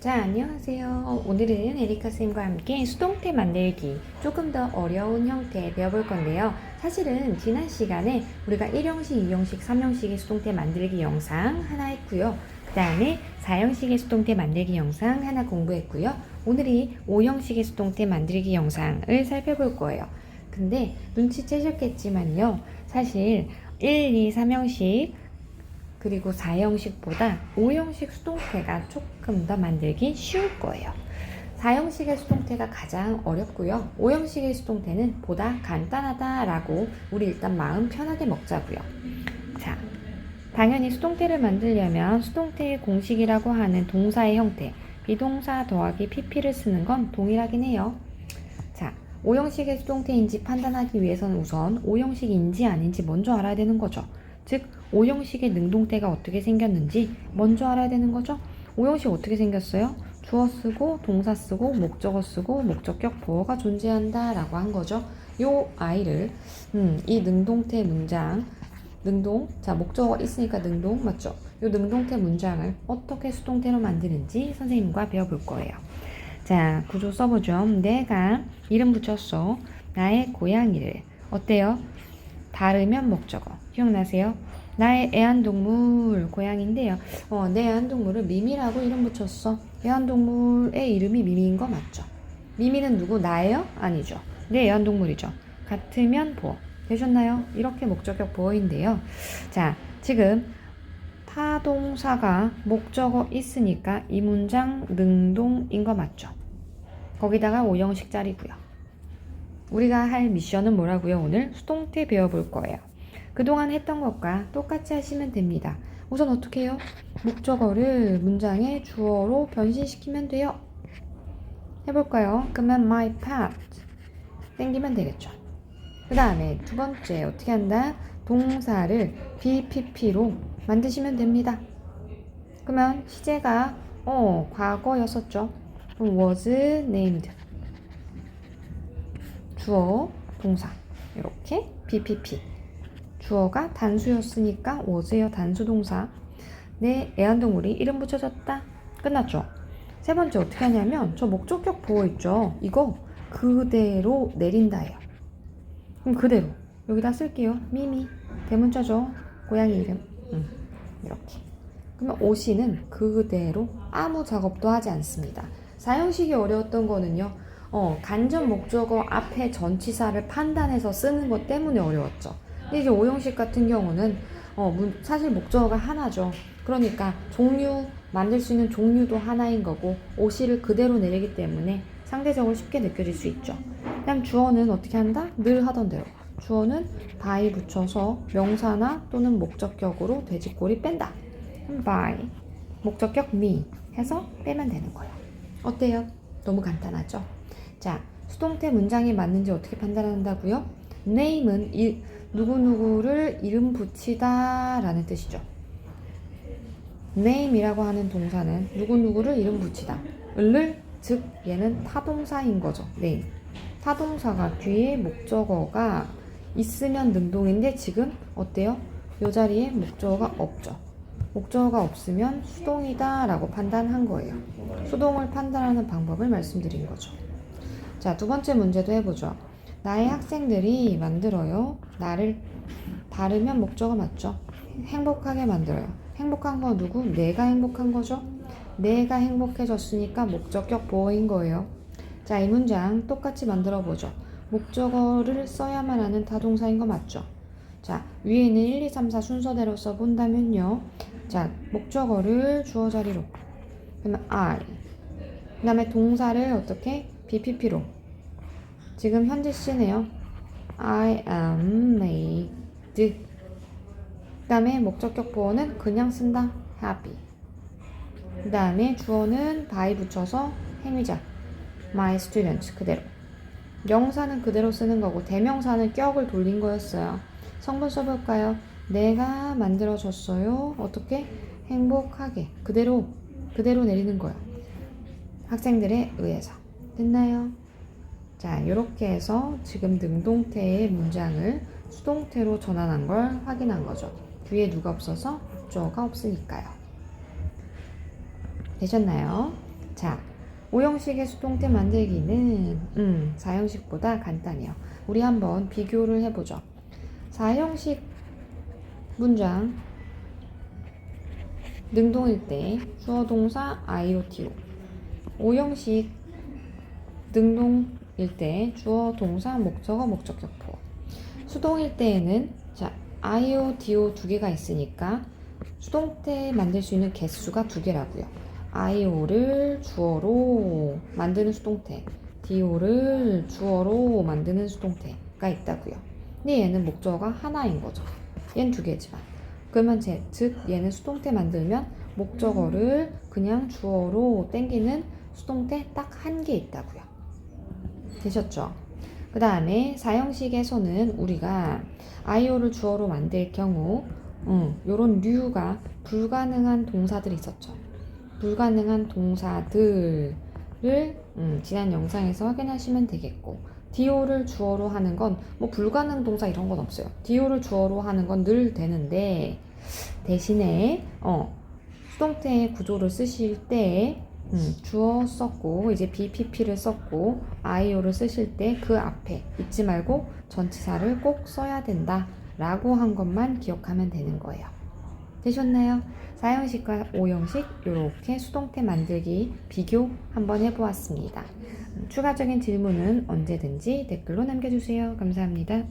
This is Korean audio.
자, 안녕하세요. 오늘은 에리카 쌤과 함께 수동태 만들기 조금 더 어려운 형태 배워볼 건데요. 사실은 지난 시간에 우리가 1형식, 2형식, 3형식의 수동태 만들기 영상 하나 했고요. 그 다음에 4형식의 수동태 만들기 영상 하나 공부했고요. 오늘이 5형식의 수동태 만들기 영상을 살펴볼 거예요. 근데 눈치채셨겠지만요. 사실 1, 2, 3형식 그리고 4형식보다 5형식 수동태가 조금 더 만들기 쉬울 거예요. 4형식의 수동태가 가장 어렵고요. 5형식의 수동태는 보다 간단하다라고 우리 일단 마음 편하게 먹자고요. 자, 당연히 수동태를 만들려면 수동태의 공식이라고 하는 동사의 형태, 비동사 더하기 pp를 쓰는 건 동일하긴 해요. 자, 5형식의 수동태인지 판단하기 위해서는 우선 5형식인지 아닌지 먼저 알아야 되는 거죠. 즉, 5형식의 능동태가 어떻게 생겼는지 먼저 알아야 되는 거죠. 5형식 어떻게 생겼어요? 주어 쓰고 동사 쓰고 목적어 쓰고 목적격 보어가 존재한다 라고 한 거죠. 요 아이를 음, 이 능동태 문장 능동 자 목적어 있으니까 능동 맞죠? 요 능동태 문장을 어떻게 수동태로 만드는지 선생님과 배워볼 거예요. 자 구조 써보죠. 내가 이름 붙였어. 나의 고양이를 어때요? 다르면 목적어 기억나세요? 나의 애완동물 고양인데요. 어, 내 애완동물을 미미라고 이름 붙였어. 애완동물의 이름이 미미인 거 맞죠? 미미는 누구? 나예요? 아니죠. 내 애완동물이죠. 같으면 보어. 되셨나요? 이렇게 목적격 보어인데요. 자, 지금 타동사가 목적어 있으니까 이 문장 능동인 거 맞죠? 거기다가 5형식 짜리고요. 우리가 할 미션은 뭐라고요? 오늘 수동태 배워볼 거예요. 그동안 했던 것과 똑같이 하시면 됩니다. 우선 어떻게 해요? 목적어를 문장의 주어로 변신시키면 돼요. 해볼까요? 그러면 my pet 땡기면 되겠죠. 그 다음에 두 번째 어떻게 한다? 동사를 BPP로 만드시면 됩니다. 그러면 시제가 어 과거였었죠. 그럼 was named 주어 동사 이렇게 BPP 주어가 단수였으니까 was요 단수 동사 내 애완동물이 이름 붙여졌다 끝났죠. 세 번째 어떻게 하냐면 저 목적격 보어 있죠. 이거 그대로 내린다예요. 그럼 그대로 여기다 쓸게요. 미미 대문자죠. 고양이 이름 음, 이렇게. 그러면 오시는 그대로 아무 작업도 하지 않습니다. 사형식이 어려웠던 거는요. 어, 간접 목적어 앞에 전치사를 판단해서 쓰는 것 때문에 어려웠죠. 근데 이제 오형식 같은 경우는 어, 문- 사실 목적어가 하나죠. 그러니까 종류 만들 수 있는 종류도 하나인 거고 오시를 그대로 내리기 때문에 상대적으로 쉽게 느껴질 수 있죠. 그다음 주어는 어떻게 한다? 늘 하던 대로 주어는 by 붙여서 명사나 또는 목적격으로 돼지꼬리 뺀다. by 목적격 me 해서 빼면 되는 거예요. 어때요? 너무 간단하죠? 자, 수동태 문장이 맞는지 어떻게 판단한다고요? name은 이, 누구누구를 이름 붙이다 라는 뜻이죠. name이라고 하는 동사는 누구누구를 이름 붙이다. 을, 즉 얘는 타동사인 거죠. name. 타동사가 뒤에 목적어가 있으면 능동인데 지금 어때요? 이 자리에 목적어가 없죠. 목적어가 없으면 수동이다 라고 판단한 거예요. 수동을 판단하는 방법을 말씀드린 거죠. 자, 두 번째 문제도 해보죠. 나의 학생들이 만들어요. 나를 다르면 목적어 맞죠? 행복하게 만들어요. 행복한 거 누구? 내가 행복한 거죠? 내가 행복해졌으니까 목적격 보어인 거예요. 자, 이 문장 똑같이 만들어 보죠. 목적어를 써야만 하는 타동사인 거 맞죠? 자, 위에는 1, 2, 3, 4 순서대로 써본다면요. 자, 목적어를 주어 자리로. 그러면 I. 그 다음에 동사를 어떻게? BPP로. 지금 현재 시네요. I am made. 그 다음에 목적격 보어는 그냥 쓴다. happy. 그 다음에 주어는 by 붙여서 행위자. my student. 그대로. 명사는 그대로 쓰는 거고 대명사는 격을 돌린 거였어요. 성분 써볼까요? 내가 만들어줬어요. 어떻게? 행복하게. 그대로, 그대로 내리는 거예요. 학생들에 의해서. 됐나요? 자, 이렇게 해서 지금 능동태의 문장을 수동태로 전환한 걸 확인한 거죠. 뒤에 누가 없어서 주어가 없으니까요. 되셨나요? 자, 5형식의 수동태 만들기는 음, 4형식보다 간단해요. 우리 한번 비교를 해보죠. 4형식 문장 능동일 때 주어 동사 IOTO 5형식 능동 일때 주어 동사 목적어 목적격포 수동일 때에는 자 IODO 두 개가 있으니까 수동태 만들 수 있는 개수가 두 개라고요. IO를 주어로 만드는 수동태, DO를 주어로 만드는 수동태가 있다고요. 근데 얘는 목적어가 하나인 거죠. 얘는 두 개지만. 그러면 제, 즉 얘는 수동태 만들면 목적어를 그냥 주어로 땡기는 수동태 딱 한 개 있다고요. 되셨죠? 그 다음에 사형식에서는 우리가 IO를 주어로 만들 경우 음, 요런 류가 불가능한 동사들이 있었죠. 불가능한 동사들을 음, 지난 영상에서 확인하시면 되겠고 DO를 주어로 하는 건 뭐 불가능 동사 이런 건 없어요. DO를 주어로 하는 건 늘 되는데 대신에 어, 수동태의 구조를 쓰실 때 음, 주어 썼고 이제 BPP를 썼고 IO를 쓰실 때 그 앞에 잊지 말고 전치사를 꼭 써야 된다 라고 한 것만 기억하면 되는 거예요. 되셨나요? 4형식과 5형식 이렇게 수동태 만들기 비교 한번 해보았습니다. 음, 추가적인 질문은 언제든지 댓글로 남겨주세요. 감사합니다.